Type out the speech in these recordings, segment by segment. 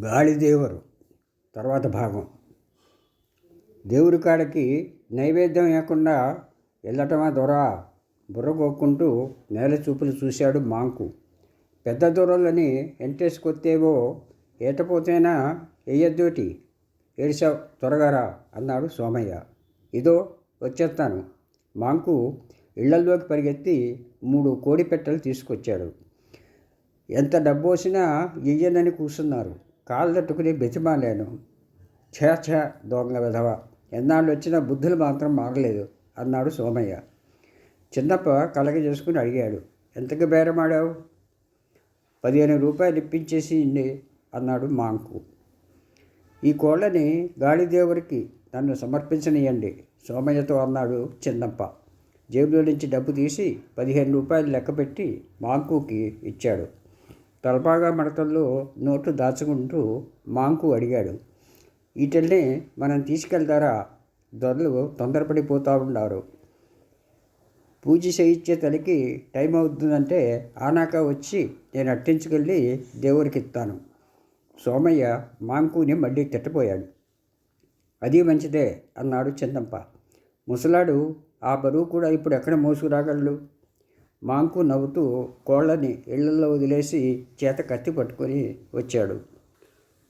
గాలిదేవరు తర్వాత భాగం. దేవుడి కాడికి నైవేద్యం లేకుండా వెళ్ళటమా దొర? బుర్రగొక్కుంటూ నేల చూపులు చూశాడు మాంకు. పెద్ద దొరలని ఎంటేసుకొత్తేవో ఏటపోతేనా వెయ్యద్దోటి ఏడిసావు త్వరగారా? అన్నాడు సోమయ్య. ఇదో వచ్చేస్తాను. మాంకు ఇళ్ళల్లోకి పరిగెత్తి మూడు కోడి పెట్టెలు తీసుకొచ్చాడు. ఎంత డబ్బు వచ్చినా ఇయ్యనని కూర్చున్నారు కాళ్ళు తట్టుకుని బెతిమాలాను ఛే ఛే దొంగ విధవ. ఎన్నాళ్ళు వచ్చినా బుద్ధులు మాత్రం మారలేదు అన్నాడు సోమయ్య. చిన్నప్ప కలగ చేసుకుని అడిగాడు ఎంతకు బేరమాడావు? పదిహేను రూపాయలు ఇప్పించేసి ఇండి అన్నాడు మాంకు. ఈ కోళ్ళని గాలిదేవుడికి నన్ను సమర్పించనియండి సోమయ్యతో అన్నాడు చిన్నప్ప. జేబులో నుంచి డబ్బు తీసి పదిహేను రూపాయలు లెక్కపెట్టి మాంకుకి ఇచ్చాడు. తలపాగా మడతల్లో నోట్లు దాచుకుంటూ మాంకు అడిగాడు. వీటిల్ని మనం తీసుకెళ్తారా? దొరలు తొందరపడిపోతూ ఉన్నారు. పూజ చేయించే తల్లికి టైం అవుతుందంటే ఆనాక వచ్చి నేను అట్టించుకెళ్ళి దేవుడికి ఇస్తాను సోమయ్య మాంకుని మళ్ళీ తిట్టపోయాడు. అది మంచిదే అన్నాడు చిన్నప్ప ముసలాడు ఆ బరువు కూడా ఇప్పుడు ఎక్కడ మోసుకురాగలడు? మాంకు నవ్వుతూ కోళ్ళని ఇళ్ళలో వదిలేసి చేత కత్తి పట్టుకొని వచ్చాడు.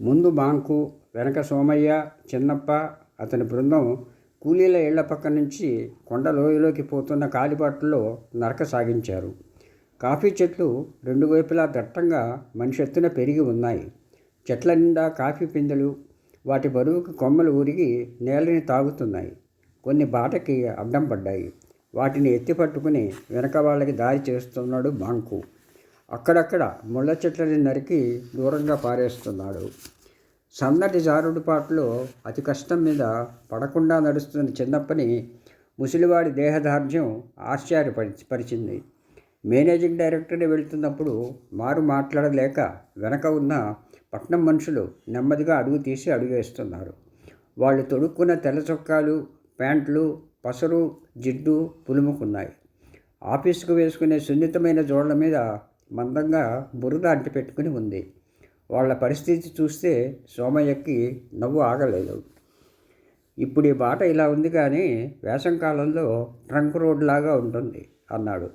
ముందు మాంకు వెనక సోమయ్య చిన్నప్ప అతని బృందం కూలీల ఇళ్ళ పక్క నుంచి కొండ లోయలోకి పోతున్న కాలిబాటలో నరక సాగించారు. కాఫీ చెట్లు రెండు వైపులా దట్టంగా మనిషెత్తున పెరిగి ఉన్నాయి. చెట్ల నిండా కాఫీ పిందెలు వాటి బరువుకు కొమ్మలు ఊరిగి నేలని తాగుతున్నాయి. కొన్ని బాటకి అడ్డం పడ్డాయి. వాటిని ఎత్తిపట్టుకుని వెనక వాళ్ళకి దారి చేస్తున్నాడు బాంకు. అక్కడక్కడ ముళ్ళ చెట్లని నరికి దూరంగా పారేస్తున్నాడు. సన్నటి జారుడుపాట్లో అతి కష్టం మీద పడకుండా నడుస్తున్న చిన్నప్పని ముసలివాడి దేహదార్ఢ్యం ఆశ్చర్యపరి పరిచింది. మేనేజింగ్ డైరెక్టర్ని వెళ్తున్నప్పుడు మారు మాట్లాడలేక వెనక ఉన్న పట్నం మనుషులు నెమ్మదిగా అడుగు తీసి అడుగేస్తున్నారు వాళ్ళు తొడుక్కున్న తెల్ల చొక్కాలు ప్యాంట్లు పసలు జిడ్డు పులుముకున్నాయి. ఆఫీసుకు వేసుకునే సున్నితమైన జోళ్ళ మీద మందంగా బురద అంటిపెట్టుకుని ఉంది. వాళ్ళ పరిస్థితి చూస్తే సోమయ్యకి నవ్వు ఆగలేదు. ఇప్పుడు ఈ బాట ఇలా ఉంది కానీ వేసంకాలంలో ట్రంక్ రోడ్ లాగా ఉంటుంది అన్నాడు.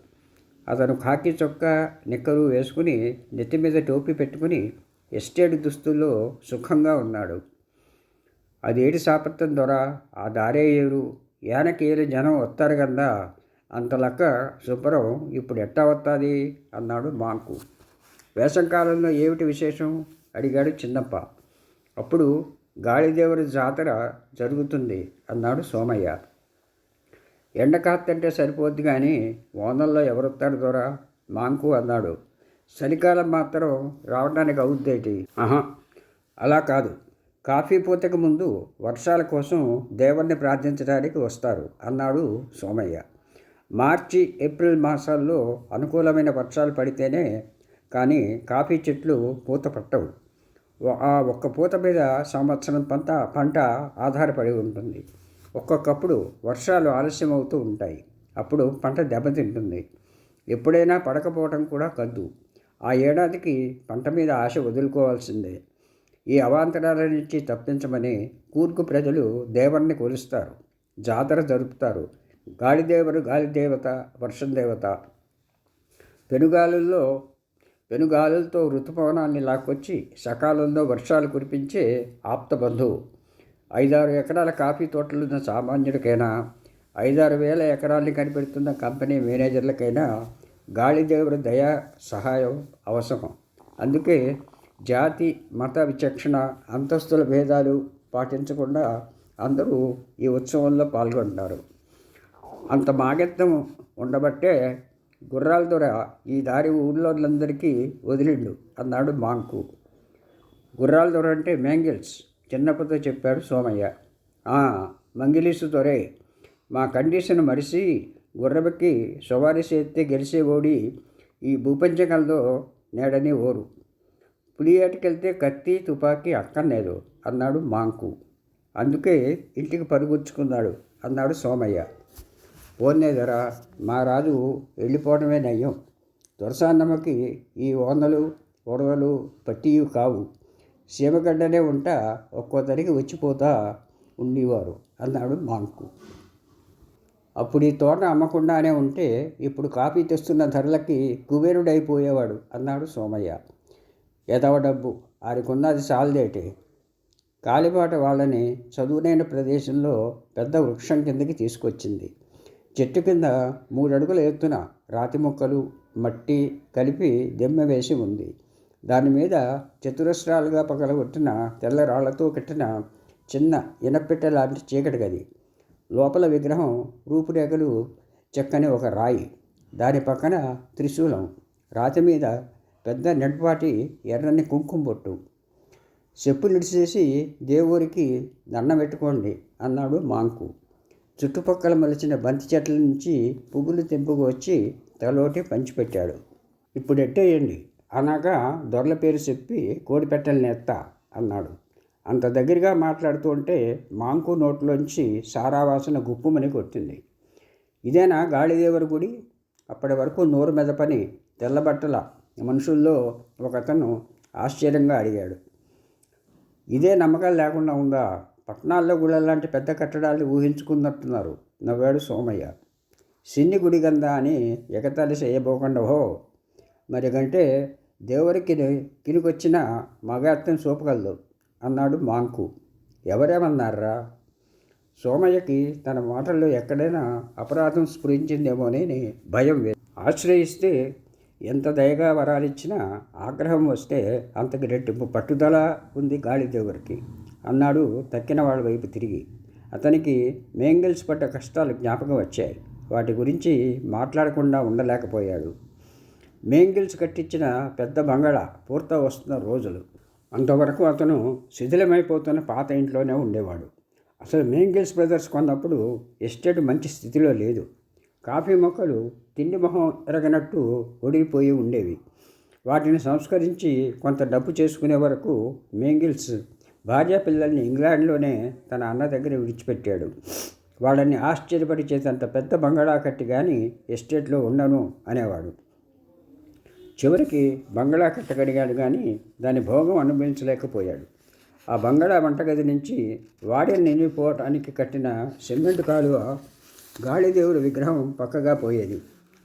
అతను కాకి చొక్కా నిక్కరు వేసుకుని నెత్తి మీద టోపీ పెట్టుకుని ఎస్టేట్ దుస్తుల్లో సుఖంగా ఉన్నాడు. అదేటి సాపత్యం దొర? ఆ దారే ఏరు? ఏనకేరు జనం వస్తారు కదా అంత లెక్క శుభ్రం ఇప్పుడు ఎట్టా వస్తుంది? అన్నాడు మాంకు. వేసంకాలంలో ఏమిటి విశేషం? అడిగాడు చిన్నప్ప. అప్పుడు గాలిదేవుడి జాతర జరుగుతుంది అన్నాడు సోమయ్య. ఎండ కాత్తంటే సరిపోద్ది కానీ ఓనల్లో ఎవరొస్తారు దూరా? మాంకు అన్నాడు. చలికాలం మాత్రం రావడానికి అవుద్దేటి? ఆహా అలా కాదు. కాఫీ పూతకు ముందు వర్షాల కోసం దేవుణ్ణి ప్రార్థించడానికి వస్తారు అన్నాడు సోమయ్య. మార్చి ఏప్రిల్ మాసాల్లో అనుకూలమైన వర్షాలు పడితేనే కానీ కాఫీ చెట్లు పూత పట్టవు. ఆ ఒక్క పూత మీద సంవత్సరం పంట పంట ఆధారపడి ఉంటుంది. ఒక్కొక్కప్పుడు వర్షాలు ఆలస్యం అవుతూ ఉంటాయి. అప్పుడు పంట దెబ్బతింటుంది. ఎప్పుడైనా పడకపోవడం కూడా కద్దు. ఆ ఏడాదికి పంట మీద ఆశ వదులుకోవాల్సిందే. ఈ అవాంతరాల నుంచి తప్పించమని కూర్గు ప్రజలు దేవుణ్ణి కొలుస్తారు జాతర జరుపుతారు. గాలిదేవరు గాలిదేవత వర్షం దేవత. పెనుగాలుల్లో పెనుగాలులతో ఋతుపవనాన్ని లాక్కొచ్చి సకాలంలో వర్షాలు కురిపించే ఆప్త బంధువు. ఐదారు ఎకరాల కాఫీ తోటలున్న సామాన్యుడికైనా ఐదారు వేల ఎకరాల్ని కనిపెడుతున్న కంపెనీ మేనేజర్లకైనా గాలిదేవుడి దయ సహాయం అవసరం. అందుకే జాతి మత విచక్షణ అంతస్తుల భేదాలు పాటించకుండా అందరూ ఈ ఉత్సవంలో పాల్గొంటారు. అంత మాగెత్తం ఉండబట్టే గుర్రాల దొర ఈ దారి ఊళ్ళోళ్ళందరికీ వదిలిండు అన్నాడు మాంకు. గుర్రాల దొర అంటే మ్యాంగిల్స్ చిన్నప్పతో చెప్పాడు సోమయ్య. మంగిలీసు దొరే మా కండిషన్ మరిసి గుర్రబెక్కి సవారీ చేస్తే గెలిచే ఓడి ఈ భూపంచకంలో నేడని ఓరు. పులియేటకెళ్తే కత్తి తుపాకీ అక్కర్లేదు అన్నాడు మాంకు. అందుకే ఇంటికి పరుగుచ్చుకున్నాడు అన్నాడు సోమయ్య. పోనే మా రాజు వెళ్ళిపోవడమే నయ్యం. దొరసాన్నమ్మకి ఈ ఓనలు ఉడవలు పట్టియు కావు. సీమగడ్డనే ఉంటా ఒక్కో తరికి వచ్చిపోతా ఉండేవారు అన్నాడు మాంకు. అప్పుడు ఈ తోట అమ్మకుండానే ఉంటే ఇప్పుడు కాఫీ తెస్తున్న ధరలకి కుబేరుడైపోయేవాడు అన్నాడు సోమయ్య. ఎదవ డబ్బు. ఆరికున్నది సాలదేటి. కాలిబాట వాళ్ళని చదువునైన ప్రదేశంలో పెద్ద వృక్షం కిందకి తీసుకొచ్చింది. చెట్టు కింద మూడడుగుల ఎత్తున రాతి మొక్కలు మట్టి కలిపి దిమ్మ వేసి ఉంది. దాని మీద చతురస్రాలుగా పగలగొట్టిన తెల్ల రాళ్ళతో కట్టిన చిన్న ఇనపెట్టె లాంటి చీకటి గది. లోపల విగ్రహం రూపురేఖలు చెక్కని ఒక రాయి. దాని పక్కన త్రిశూలం. రాతి మీద పెద్ద నెడ్పాటి ఎర్రని కుంకుమ బొట్టు. చెప్పులు ఇడిచేసి దేవుడికి దండం పెట్టుకోండి అన్నాడు మాంకు. చుట్టుపక్కల మలిచిన బంతి చెట్ల నుంచి పువ్వులు తెంపుకు వచ్చి తలోటి పంచిపెట్టాడు. ఇప్పుడు ఎట్టేయండి? అనగా దొరల పేరు చెప్పి కోడి పెట్టెల్ని ఎత్తా అన్నాడు. అంత దగ్గరగా మాట్లాడుతూ ఉంటే మాంకు నోట్లోంచి సారావాసన గుప్పుమని కొట్టింది. ఇదేనా గాలిదేవరి గుడి? అప్పటి వరకు నోరు మెదపని తెల్లబట్టల మనుషుల్లో ఒకతను ఆశ్చర్యంగా అడిగాడు ఇదే నమ్మకాలు లేకుండా ఉందా? పట్టణాల్లో గుళ్ళలాంటి పెద్ద కట్టడాలు ఊహించుకున్నట్టున్నారు నవ్వాడు సోమయ్య. సిన్ని గుడి గందా అని ఎగతాళి చేయబోకుండా హో మరి కంటే దేవుడికి కినికొచ్చిన మగార్థం చూపగలదు అన్నాడు మాంకు. ఎవరేమన్నారా? సోమయ్యకి తన మాటల్లో ఎక్కడైనా అపరాధం స్ఫురించిందేమోనని భయం ఆశ్రయిస్తే ఎంత దయగా వరాలిచ్చినా ఆగ్రహం వస్తే అంతకి రెట్టింపు పట్టుదల ఉంది గాలిదేవుడికి. అన్నాడు తక్కిన వాళ్ళ వైపు తిరిగి. అతనికి మేంగిల్స్ పడ్డ కష్టాలు జ్ఞాపకం వచ్చాయి. వాటి గురించి మాట్లాడకుండా ఉండలేకపోయాడు. మేంగిల్స్ కట్టించిన పెద్ద బంగళ పూర్త వస్తున్న రోజులు. అంతవరకు అతను శిథిలమైపోతున్న పాత ఇంట్లోనే ఉండేవాడు. అసలు మేంగిల్స్ బ్రదర్స్ కొన్నప్పుడు ఎస్టేట్ మంచి స్థితిలో లేదు. కాఫీ మొక్కలు తిండి మొహం ఎరగనట్టు ఒడిగిపోయి ఉండేవి. వాటిని సంస్కరించి కొంత డబ్బు చేసుకునే వరకు మేంగిల్స్ భార్య పిల్లల్ని ఇంగ్లాండ్లోనే తన అన్న దగ్గర విడిచిపెట్టాడు. వాళ్ళని ఆశ్చర్యపరిచేంత పెద్ద బంగాళా కట్టి కానీ ఎస్టేట్లో ఉండను అనేవాడు. చివరికి బంగాళా కట్టగడిగాడు కానీ దాని భోగం అనుభవించలేకపోయాడు. ఆ బంగాళా వంటగది నుంచి వాడిని నిండిపోవటానికి కట్టిన సిమెంట్ కాలువ గాలిదేవుడి విగ్రహం పక్కగా పోయేది.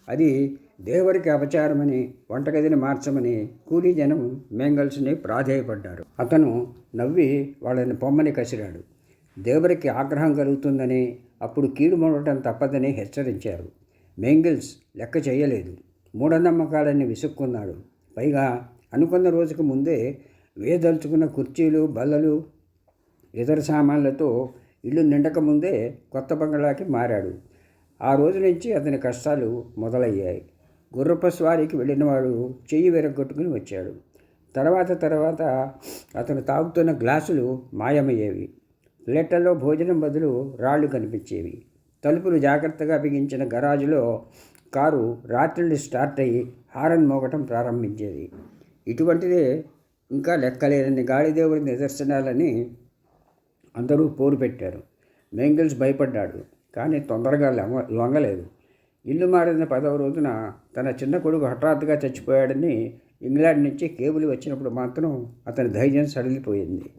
అది దేవుడికి అపచారమని వంటగదిని మార్చమని కూలీ జనం మెంగల్స్ని ప్రాధేయపడ్డారు. అతను నవ్వి వాళ్ళని పొమ్మని కసిరాడు. దేవుడికి ఆగ్రహం కలుగుతుందని అప్పుడు కీడు మొడటం తప్పదని హెచ్చరించారు. మెంగిల్స్ లెక్క చేయలేదు. మూఢనమ్మకాలన్నీ విసుక్కున్నాడు. పైగా అనుకున్న రోజుకు ముందే వేదలుచుకున్న కుర్చీలు బల్లలు ఇతర సామాన్లతో ఇల్లు నిండకముందే కొత్త బంగళాకి మారాడు. ఆ రోజు నుంచి అతని కష్టాలు మొదలయ్యాయి. గుర్రప్ప స్వారీకి వెళ్ళినవాడు చెయ్యి విరగొట్టుకుని వచ్చాడు. తర్వాత తర్వాత అతను తాగుతున్న గ్లాసులు మాయమయ్యేవి. ప్లేట్లలో భోజనం బదులు రాళ్ళు కనిపించేవి. తలుపులు జాగ్రత్తగా బిగించిన గరాజులో కారు రాత్రి స్టార్ట్ అయ్యి హారన్ మోగటం ప్రారంభించేది. ఇటువంటిదే ఇంకా లెక్కలేదని గాలిదేవుడి నిదర్శనాలని అందరూ పోరు పెట్టారు. మెంగిల్స్ భయపడ్డాడు. కానీ తొందరగా లొంగ లొంగలేదు. ఇల్లు మారిన పదవ రోజున తన చిన్న కొడుకు హఠాత్తుగా చచ్చిపోయాడని ఇంగ్లాండ్ నుంచి కేబుల్ వచ్చినప్పుడు మాత్రం అతని ధైర్యం సడిలిపోయింది.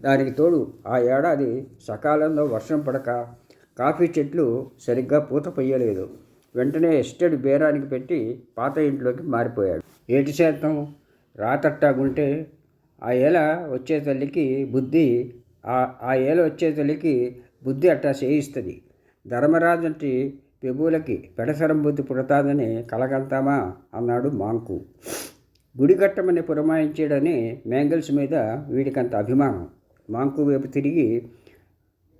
దానికి తోడు ఆ ఏడాది సకాలంలో వర్షం పడక కాఫీ చెట్లు సరిగ్గా పూత పొయ్యలేదు. వెంటనే ఎస్టేట్ బేరానికి పెట్టి పాత ఇంట్లోకి మారిపోయాడు. ఏటి శాతం? రాతట్టాగుంటే ఆ ఏల వచ్చే తల్లికి బుద్ధి ఆ ఏల వచ్చే తల్లికి బుద్ధి అట్టా చేయిస్తుంది. ధర్మరాజంటి పెబులకి పెడసరం బుద్ధి పుడతాదని కలగంతామా అన్నాడు మాంకు. గుడి కట్టమని పురమాయించాడని మ్యాంగిల్స్ మీద వీడికంత అభిమానం. మాంకు వైపు తిరిగి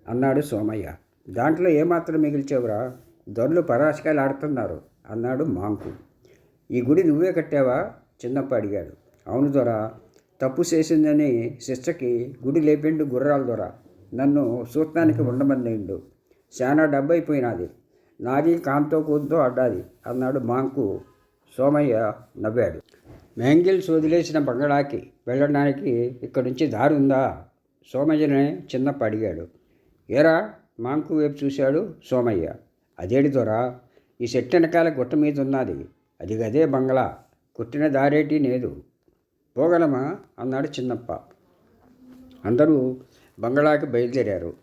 అన్నాడు సోమయ్య. దాంట్లో ఏమాత్రం మిగిల్చేవరా? దొరలు పరాశకాయలు ఆడుతున్నారు అన్నాడు మాంకు. ఈ గుడి నువ్వే కట్టావా? చిన్నప్ప అడిగాడు. అవును దొర తప్పు చేసిందని శిక్షకి గుడి లేపిండు గుర్రాల దొర. నన్ను సూత్రానికి ఉండమని చాలా డబ్బు అయిపోయినది నాది కాంతో కూతుతో అడ్డాది. అన్నాడు మాంకు సోమయ్య నవ్వాడు. మ్యాంగిల్స్ వదిలేసిన బంగళాకి వెళ్ళడానికి ఇక్కడి నుంచి దారి ఉందా సోమయ్యనే చిన్నప్ప అడిగాడు. ఏరా? మాంకు వైపు చూశాడు సోమయ్య. అదేడి దొరా? ఈ చెట్టు వెనకాల గుట్ట మీద ఉన్నది అది గదే బంగ్లా. కుట్టిన దారేటి లేదు పోగలమా? అన్నాడు చిన్నప్ప. అందరూ బంగళాకి బయలుదేరారు.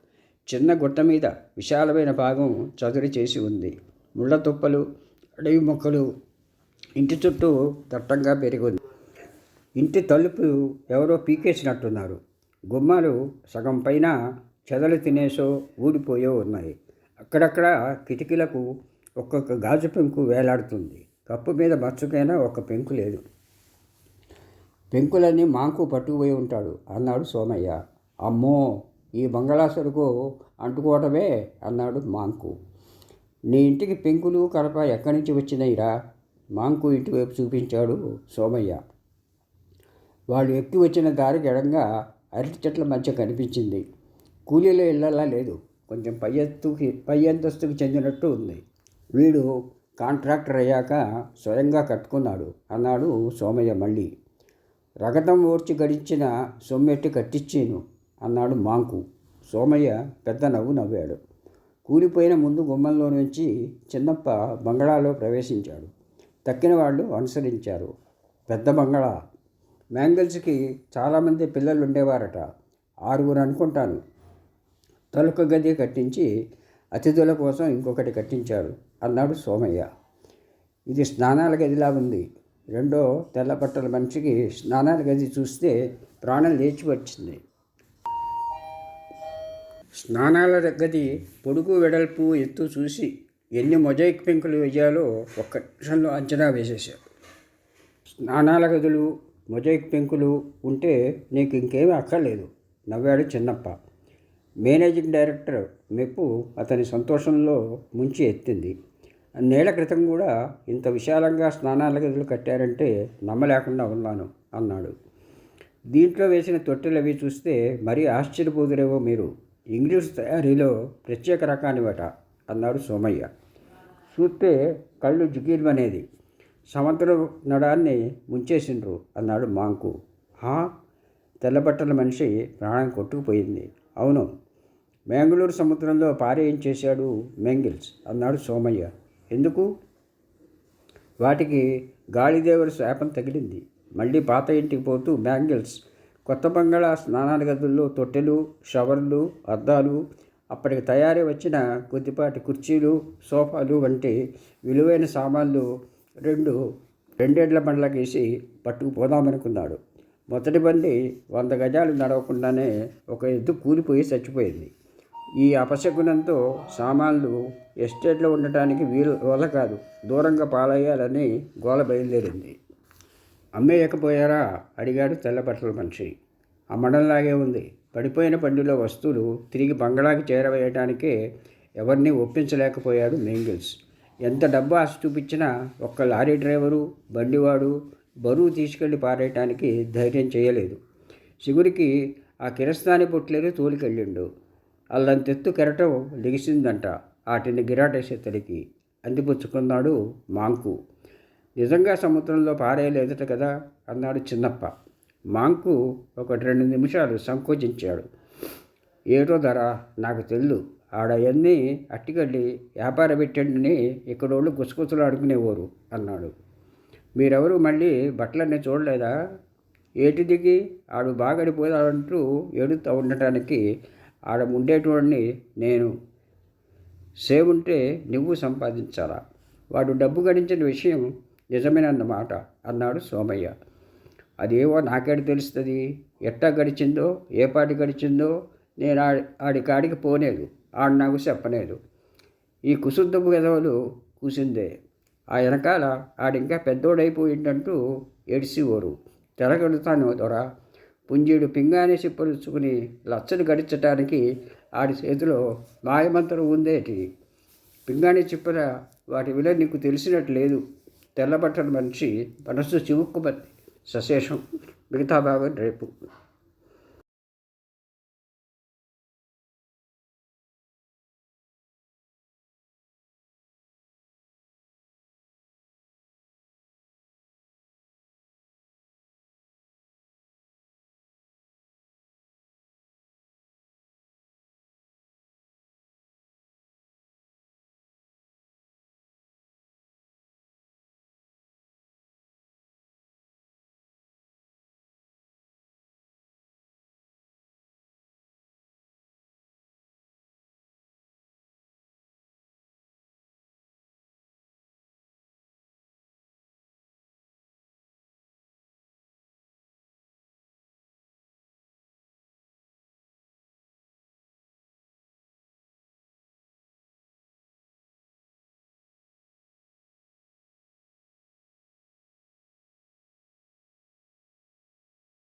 చిన్న గుట్ట మీద విశాలమైన భాగం చదురు చేసి ఉంది. ముళ్ళ తుప్పలు అడవి మొక్కలు ఇంటి చుట్టూ దట్టంగా పెరిగింది. ఇంటి తలుపు ఎవరో పీకేసినట్టున్నారు. గుమ్మాలు సగం పైన చెదలు తినేసో ఊడిపోయో ఉన్నాయి. అక్కడక్కడ కిటికీలకు ఒక్కొక్క గాజు పెంకు వేలాడుతుంది. కప్పు మీద మచ్చుకైనా ఒక పెంకు లేదు. పెంకులన్నీ మాంకు పట్టుకుపోయి ఉంటాడు. అన్నాడు సోమయ్య. అమ్మో! ఈ బంగళాసరుకు అంటుకోవటమే అన్నాడు మాంకు. నీ ఇంటికి పెంకులు కలప ఎక్కడి నుంచి వచ్చినాయిరా? మాంకు ఇంటి వైపు చూపించాడు సోమయ్య. వాళ్ళు ఎక్కి వచ్చిన దారి గడంగా అరటి చెట్ల మధ్య కనిపించింది. కూలీల ఇళ్ళలా లేదు. కొంచెం పై ఎత్తుకి పై అంతస్తుకి చెందినట్టు ఉంది. వీడు కాంట్రాక్టర్ అయ్యాక స్వయంగా కట్టుకున్నాడు అన్నాడు సోమయ్య మళ్ళీ. రగతం ఓడ్చి గడించిన సొమ్మెట్టి కట్టించాను అన్నాడు మాంకు. సోమయ్య పెద్ద నవ్వు నవ్వాడు. కూలిపోయిన ముందు గుమ్మంలో నుంచి చిన్నప్ప బంగళాలో ప్రవేశించాడు. తక్కిన వాళ్ళు అనుసరించారు. పెద్ద బంగళా. మ్యాంగిల్స్కి చాలామంది పిల్లలు ఉండేవారట ఆరుగురు అనుకుంటాను. తలుక గది కట్టించి అతిథుల కోసం ఇంకొకటి కట్టించారు అన్నాడు సోమయ్య. ఇది స్నానాల గదిలా ఉంది. రెండో తెల్ల బట్టల మనిషికి స్నానాల గది చూస్తే ప్రాణం లేచి వచ్చింది స్నానాల గది పొడుగు వెడల్పు ఎత్తు చూసి ఎన్ని మొజాయిక్ పెంకులు వేయాలో ఒక్క నిమిషంలో అంచనా వేసేశారు స్నానాల గదులు మొజాయిక్ పెంకులు ఉంటే నీకు ఇంకేమీ అక్కర్లేదు నవ్వాడు చిన్నప్ప. మేనేజింగ్ డైరెక్టర్ మెప్పు అతని సంతోషంలో ముంచి ఎత్తింది. నేల క్రితం కూడా ఇంత విశాలంగా స్నానాల గదులు కట్టారంటే నమ్మలేకుండా ఉన్నాను అన్నాడు. దీంట్లో వేసిన తొట్టెలు అవి చూస్తే మరీ ఆశ్చర్యపోదురేవో మీరు. ఇంగ్లీష్ తయారీలో ప్రత్యేక రకానివట అన్నాడు సోమయ్య. చూస్తే కళ్ళు జుగీర్మనేది సముద్రం నడాన్ని ముంచేసిండ్రు అన్నాడు మాంకు. హా? తెల్లబట్టల మనిషి ప్రాణం కొట్టుకుపోయింది. అవును బెంగళూరు సముద్రంలో పారేయించేశాడు మెంగిల్స్? అన్నాడు సోమయ్య. ఎందుకు? వాటికి గాలిదేవుడి శాపం తగిలింది. మళ్ళీ పాత ఇంటికి పోతూ మ్యాంగిల్స్ కొత్త బంగాళా స్నానాల గదుల్లో తొట్టెలు షవర్లు అద్దాలు అప్పటికి తయారీ వచ్చిన కొద్దిపాటి కుర్చీలు సోఫాలు వంటి విలువైన సామాన్లు రెండు రెండేళ్ళ బండ్లకేసి పట్టుకుపోదామనుకున్నాడు. మొదటి బండి వంద గజాలు నడవకుండానే ఒక ఎద్దు కూలిపోయి చచ్చిపోయింది. ఈ అపశకునంతో సామాన్లు ఎస్టేట్లో ఉండటానికి వీలు వల్ల కాదు దూరంగా పాలయ్యాలని గోల బయలుదేరింది. అమ్మేయకపోయారా? అడిగాడు తెల్లబట్టల మనిషి. అమ్మడంలాగే ఉంది. పడిపోయిన బండిలో వస్తువులు తిరిగి బంగళాకి చేరవేయటానికే ఎవరిని ఒప్పించలేకపోయాడు మేంగిల్స్. ఎంత డబ్బు ఆశ చూపించినా ఒక్క లారీ డ్రైవరు బండివాడు బరువు తీసుకెళ్ళి పారేయటానికి ధైర్యం చేయలేదు. చిగురికి ఆ కిరస్థాని పొట్లేరు తోలికెళ్ళిండు. అల్లంతెత్తు కెరటం లిగిసిందంట. ఆటిని గిరాటేసే తడికి. అందిపుచ్చుకున్నాడు మాంకు. నిజంగా సముద్రంలో పారేయలేదట కదా? అన్నాడు చిన్నప్ప. మాంకు ఒకటి రెండు నిమిషాలు సంకోచించాడు. ఏటో ధర? నాకు తెల్లు. ఆడయన్నీ అట్టిగడ్డి వ్యాపార పెట్టండిని ఇక్కడోళ్ళు గుసగుసలు ఆడుకునేవారు అన్నాడు. మీరెవరు మళ్ళీ బట్టలన్నీ చూడలేదా? ఏటి దిగి ఆడు బాగడిపోయాడంటూ ఏడుతూ ఉండటానికి ఆడ ఉండేటోడిని నేను సేవుంటే నువ్వు సంపాదించాలా? వాడు డబ్బు గడించిన విషయం నిజమేనన్నమాట అన్నాడు సోమయ్య. అదేవో నాకేడు తెలుస్తుంది? ఎట్టా గడిచిందో? ఏ పాటి గడిచిందో? నేను ఆడి ఆడి కాడికి పోలేదు. ఆడు నాకు చెప్పలేదు. ఈ కుశుద్ధపు గదవలు కూసిందే. ఆ వెనకాల ఆడింకా పెద్దోడైపోయిందంటూ ఏడిసివోరు తెరగడుతాను దొర? పుంజీడు పింగాని సిప్పలుచుకుని లచ్చలు గడించటానికి ఆడి చేతిలో మాయమంతరం ఉందేటి? పింగాణి చిప్పల వాటి విలువ నీకు తెలిసినట్టు లేదు. తెల్లబట్టల మనిషి మనస్సు చివుక్కుమంది. సశేషం మిగతా భాగం రేపు